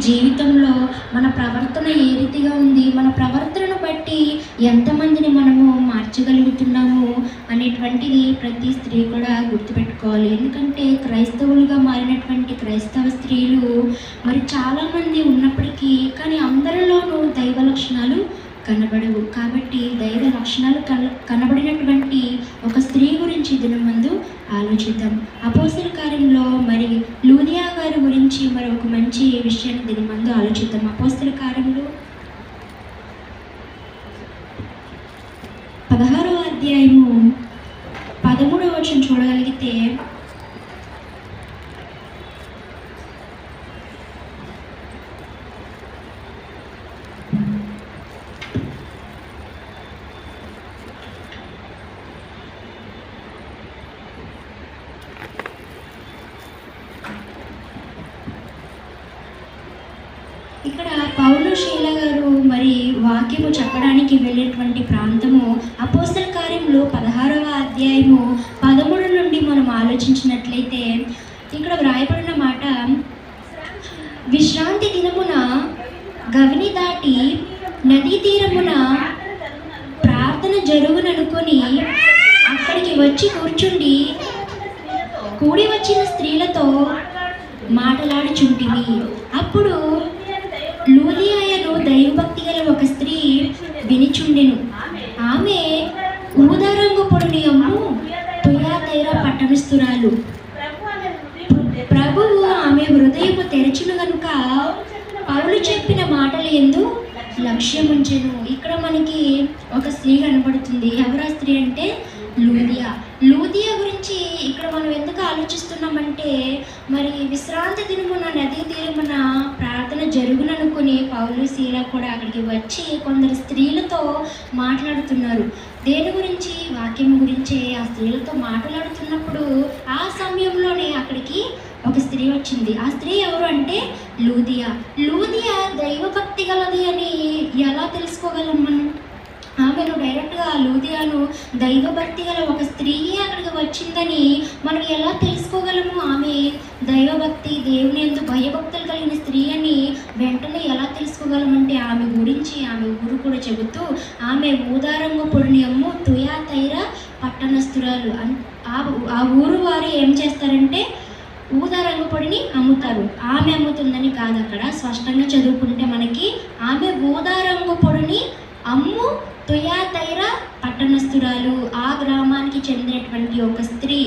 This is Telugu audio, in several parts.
జీవితంలో మన ప్రవర్తన ఏ రీతిగా ఉంది? మన ప్రవర్తనను బట్టి ఎంతమందిని మనము మార్చగలుగుతున్నాము? అనేటువంటిది ప్రతి స్త్రీ కూడా గుర్తుపెట్టుకోవాలి. ఎందుకంటే క్రైస్తవులుగా మారినటువంటి క్రైస్తవ స్త్రీలు మరి చాలామంది ఉన్నప్పటికీ కానీ అందరిలోనూ దైవ లక్షణాలు కనబడవు. కాబట్టి దైవ లక్షణాలు కన కనబడినటువంటి ఒక స్త్రీ గురించి దినం ముందు ఆలోచిద్దాం. అపోసల కార్యంలో మరి లూనియా గారి గురించి మరి ఒక మంచి విషయాన్ని దినం ముందు ఆలోచిద్దాం. అపోసల కార్యంలో పదహారో అధ్యాయము పదమూడవ వచ్చిన చూడగలిగితే ఇక్కడ పౌలు శీల గారు మరి వాక్యము చెప్పడానికి వెళ్ళేటువంటి ప్రాంతము అపోసల కార్యంలో పదహారవ అధ్యాయము పదమూడు నుండి మనం ఆలోచించినట్లయితే ఇక్కడ వ్రాయబడిన మాట విశ్రాంతి దినమున గవిని దాటి నదీ తీరమున ప్రార్థన జరుగుననుకొని అక్కడికి వచ్చి కూర్చుండి కూడి వచ్చిన స్త్రీలతో మాట్లాడుచుంటివి అప్పుడు దైవభక్తి గల ఒక స్త్రీ వినిచుండెను. ఆమె ఊదారంగు పొడిని అమ్ము తుయాతైర పట్టణస్థురాలు. ప్రభువు ఆమె హృదయము తెరచును గనుక పౌలు చెప్పిన మాటలు ఎందు లక్ష్యం ఉంచెను ఇక్కడ మనకి ఒక స్త్రీ కనబడుతుంది ఎవరా స్త్రీ అంటే లూదియా. లూదియా గురించి మనం ఎందుకు ఆలోచిస్తున్నామంటే మరి విశ్రాంతి దినమున నదీ తీరమున ప్రార్థన జరుగుననుకుని పౌలు శీల కూడా అక్కడికి వచ్చి కొందరు స్త్రీలతో మాట్లాడుతున్నారు. దేని గురించి? వాక్యం గురించి. ఆ స్త్రీలతో మాట్లాడుతున్నప్పుడు ఆ సమయంలోనే అక్కడికి ఒక స్త్రీ వచ్చింది. ఆ స్త్రీ ఎవరు అంటే? లూదియా. లూదియా దైవభక్తి గలది అని ఎలా తెలుసుకోగలం మనం? ఆమెను డైరెక్ట్గా అసలు దైవభక్తి గల ఒక స్త్రీ అక్కడికి వచ్చిందని మనం ఎలా తెలుసుకోగలము? ఆమె దైవభక్తి దేవుని ఎందు భయభక్తులు కలిగిన స్త్రీ అని వెంటనే ఎలా తెలుసుకోగలమంటే ఆమె గురించి ఆమె ఊరు కూడా చెబుతూ ఆమె ఊదారంగు పొడిని అమ్ము తుయా తైర పట్టణస్థురాలు ఆ ఊరు వారు ఏం చేస్తారంటే ఊదా రంగు పొడిని అమ్ముతారు. ఆమె అమ్ముతుందని కాదు అక్కడ. స్పష్టంగా చదువుకుంటే మనకి ఆమె ఊదా రంగు పొడిని అమ్ము తుయాతైర పట్టణస్థురాలు ఆ గ్రామానికి చెందినటువంటి ఒక స్త్రీ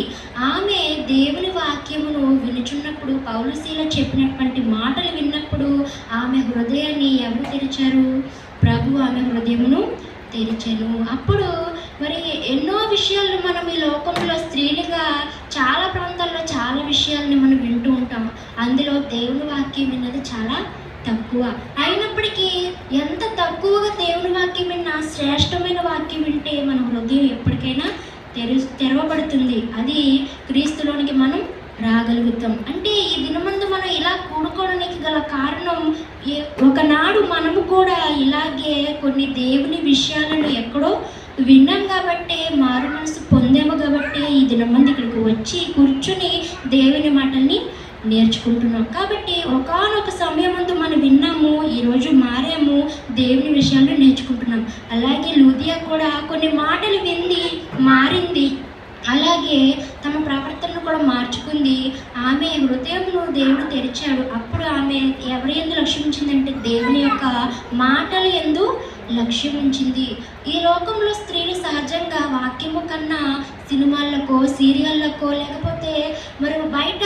ఆమె దేవుని వాక్యమును వినుచున్నప్పుడు పౌలుశీల చెప్పినటువంటి మాటలు విన్నప్పుడు ఆమె హృదయాన్ని ఎవరు తెరిచారు ప్రభు ఆమె హృదయమును తెరిచెను. అప్పుడు మరి ఎన్నో విషయాలను మనం ఈ లోకంలో స్త్రీలుగా చాలా ప్రాంతాల్లో చాలా విషయాలని మనం వింటూ ఉంటాం. అందులో దేవుని వాక్యం విన్నది చాలా తక్కువ. అయినప్పటికీ ఎంత తక్కువగా దేవుని వాక్యం విన్నా శ్రేష్టమైన వాక్యం వింటే మన హృదయం ఎప్పటికైనా తెరు తెరవబడుతుంది. అది క్రీస్తులోనికి మనం రాగలుగుతాం. అంటే ఈ దినమందు మనం ఇలా కూడుకోవడానికి గల కారణం ఒకనాడు మనము కూడా ఇలాగే కొన్ని దేవుని విషయాలను ఎక్కడో విన్నాం కాబట్టి మారు మనసు పొందాము కాబట్టి ఈ దినమంది ఇక్కడికి వచ్చి కూర్చుని దేవుని మాటల్ని నేర్చుకుంటున్నాం. కాబట్టి ఒకానొక సమయం ముందు మనం విన్నాము ఈరోజు మారాము దేవుని విషయాలు నేర్చుకుంటున్నాం. అలాగే లూదియా కూడా కొన్ని మాటలు వింది మారింది. అలాగే తమ ప్రవర్తనను కూడా మార్చుకుంది. ఆమె హృదయంలో దేవుడు తెరిచాడు. అప్పుడు ఆమె ఎవరి ఎందు లక్షించిందంటే దేవుని యొక్క మాటలు ఎందు లక్ష్యం ఉంచింది ఈ లోకంలో స్త్రీలు సహజంగా వాక్యము కన్నా సినిమాలకో సీరియళ్ళకో లేకపోతే మరి బయట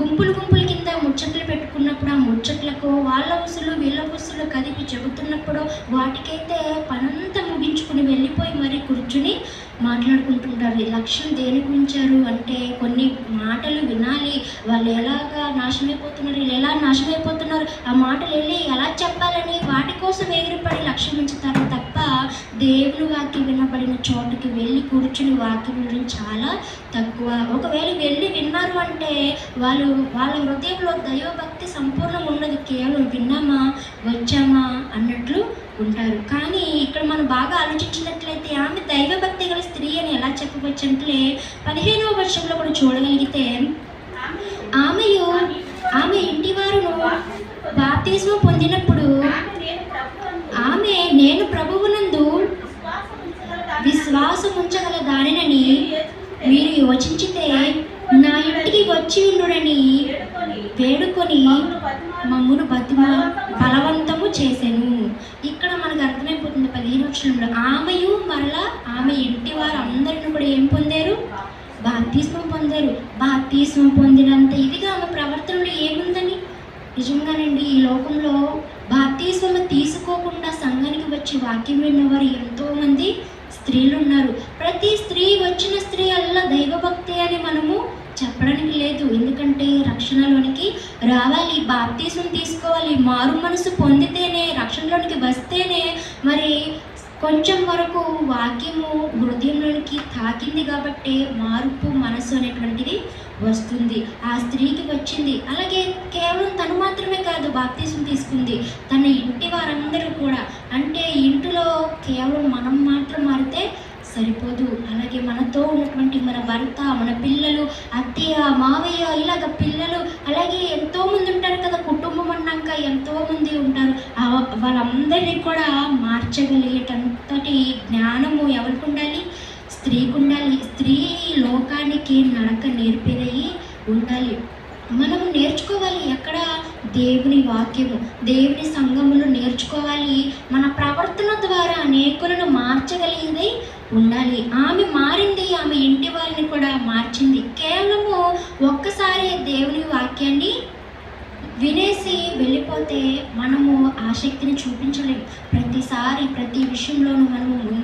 గుంపులు గుంపుల కింద ముచ్చట్లు పెట్టుకున్నప్పుడు ఆ ముచ్చట్లకు వాళ్ళ ఉసులు వీళ్ళ ఉసులు కదిపి చెబుతున్నప్పుడు వాటికైతే పనంతా ముగించుకుని వెళ్ళిపోయి మరి కూర్చుని మాట్లాడుకుంటుంటారు. లక్ష్యం దేనికి ఉంచారు అంటే కొన్ని మాటలు వినాలి. వాళ్ళు ఎలాగా నాశనమైపోతున్నారు? వీళ్ళు ఎలా నాశనమైపోతున్నారు? ఆ మాటలు వెళ్ళి ఎలా చెప్పాలని వాటి కోసం ఎగిరిపడి లక్ష్యం ఉంచుతారు. తప్ప దేవుని వాక్యం వినబడిన చోటుకి వెళ్ళి కూర్చుని వాక్యం వినడం చాలా తక్కువ. ఒకవేళ వెళ్ళి విన్నారు అంటే వాళ్ళు వాళ్ళ హృదయంలో దైవభక్తి సంపూర్ణం ఉన్నది. కేవలం విన్నామా? వచ్చామా? అన్నట్లు ఉంటారు. కానీ ఇక్కడ మనం బాగా ఆలోచించినట్లయితే ఆమె దైవభక్తి గల స్త్రీ అని ఎలా చెప్పవచ్చు అంటే పదిహేనవ వర్షంలో కూడా చూడగలిగితే ఆమెయు ఆమె ఇంటి వారును బాప్తిస్మం పొందినప్పుడు ఆమె నేను ప్రభువునందు విశ్వాసం ఉంచగల దానినని మీరు యోచించితే నా ఇంటికి వచ్చి ఉండుడని వేడుకొని మమ్మను బతిమ బలవంతము చేశాను ఇక్కడ మనకు అర్థమైపోతుంది పదిహేను వచ్చినంలో ఆమెయు మరలా ఆమె ఇంటి వారు అందరిని కూడా ఏం పొందారు బాప్తిస్మం పొందారు. బాప్తిస్మం పొందినంత ఇదిగా ఆమె ప్రవర్తనలో ఏముందని? నిజంగానండి ఈ లోకంలో బాప్తిస్మం తీసుకోకుండా సంఘానికి వచ్చి వాక్యం విన్నవారు ఎంతోమంది స్త్రీలు ఉన్నారు ప్రతి స్త్రీ వచ్చిన స్త్రీ అల్లా దైవభక్తి అని మనము చెప్పడానికి లేదు. ఎందుకంటే రక్షణలోనికి రావాలి బాప్తీసం తీసుకోవాలి మారు మనసు పొందితేనే రక్షణలోనికి వస్తేనే మరి కొంచెం వరకు వాక్యము హృదయంలోనికి తాకింది కాబట్టి మార్పు మనసు అనేటువంటిది వస్తుంది. ఆ స్త్రీకి వచ్చింది. అలాగే కేవలం తను మాత్రమే కాదు బాప్తీసం తీసుకుంది. తన ఇంటి వారందరూ కూడా. అంటే ఇంటిలో కేవలం మనం మాత్రం మారితే సరిపోదు. అలాగే మనతో ఉన్నటువంటి మన భర్త మన పిల్లలు అత్తయ్య మావయ్య ఇలాగ పిల్లలు అలాగే ఎంతో మంది ఉంటారు కదా ఉన్నాక ఎంతో మంది ఉంటారు వాళ్ళందరినీ కూడా మార్చగలిగేటంతటి జ్ఞానము ఎవరికి ఉండాలి స్త్రీకి ఉండాలి స్త్రీ లోకానికి నడక నేర్పేదయి ఉండాలి. మనము నేర్చుకోవాలి ఎక్కడ? దేవుని వాక్యము దేవుని సంఘములు నేర్చుకోవాలి. మన ప్రవర్తన ద్వారా అనేకులను మార్చగలిగింది ఉండాలి. ఆమె మారింది ఆమె ఇంటి వారిని కూడా మార్చింది. కేవలము ఒక్కసారి దేవుని వాక్యాన్ని వినేసి వెళ్ళిపోతే మనము ఆసక్తిని చూపించలేము. ప్రతిసారి ప్రతి విషయంలోనూ మనము ముందు